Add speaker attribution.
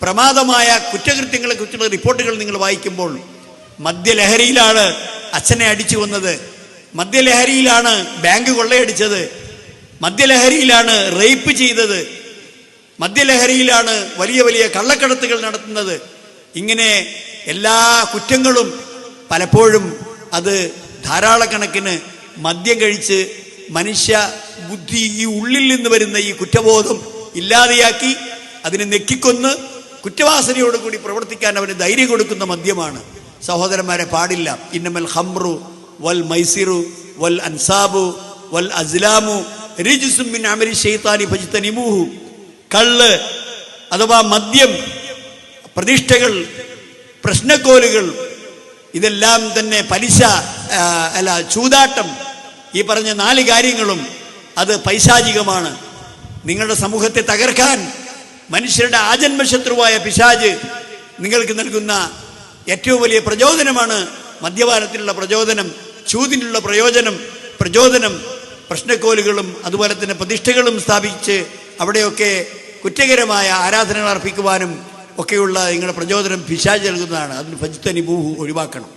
Speaker 1: പ്രമാദമായ കുറ്റകൃത്യങ്ങളെ കുറിച്ചുള്ള റിപ്പോർട്ടുകൾ നിങ്ങൾ വായിക്കുമ്പോൾ മദ്യലഹരിയിലാണ് അച്ഛനെ അടിച്ചു വന്നത് മദ്യലഹരിയിലാണ് ബാങ്ക് കൊള്ളയടിച്ചത്. മദ്യലഹരിയിലാണ് റേപ്പ് ചെയ്തത്. മദ്യലഹരിയിലാണ് വലിയ വലിയ കള്ളക്കടത്തുകൾ നടത്തുന്നത്. ഇങ്ങനെ എല്ലാ കുറ്റങ്ങളും പലപ്പോഴും അത് ധാരാളക്കണക്കിന് മദ്യം കഴിച്ച് മനുഷ്യ ബുദ്ധി ഈ ഉള്ളിൽ നിന്ന് വരുന്ന ഈ കുറ്റബോധം ഇല്ലാതെയാക്കി അതിനെ നെക്കിക്കൊന്ന് കുറ്റവാസനയോടുകൂടി പ്രവർത്തിക്കാൻ അവന് ധൈര്യം കൊടുക്കുന്ന മദ്യമാണ്. സഹോദരന്മാരെ പാടില്ല. ഇന്നമൽ ഹംറു വൽ മൈസിറു വൽ അൻസാബു വൽ അസ്ലാമു റിജുസും മിൻ അമലി ഷെയ്ത്താനി ഫജ്തനിമൂഹു. കള്ള് അഥവാ മദ്യം പ്രതിഷ്ഠകൾ പ്രശ്നക്കോലുകൾ ഇതെല്ലാം തന്നെ പലിശ അല്ല ചൂതാട്ടം ഈ പറഞ്ഞ നാല് കാര്യങ്ങളും അത് പൈശാചികമാണ്. നിങ്ങളുടെ സമൂഹത്തെ തകർക്കാൻ മനുഷ്യരുടെ ആജന്മശത്രുവായ പിശാജ് നിങ്ങൾക്ക് നൽകുന്ന ഏറ്റവും വലിയ പ്രചോദനമാണ് മദ്യപാനത്തിനുള്ള പ്രചോദനം ചൂതിനുള്ള പ്രയോജനം പ്രചോദനം പ്രശ്നക്കോലുകളും അതുപോലെ തന്നെ പ്രതിഷ്ഠകളും സ്ഥാപിച്ച് അവിടെയൊക്കെ കുറ്റകരമായ ആരാധനകൾ അർപ്പിക്കുവാനും ഒക്കെയുള്ള നിങ്ങളുടെ പ്രചോദനം പിശാജ് നൽകുന്നതാണ്. അതിന് ഫജിത്തനി ഭൂഹു ഒഴിവാക്കണം.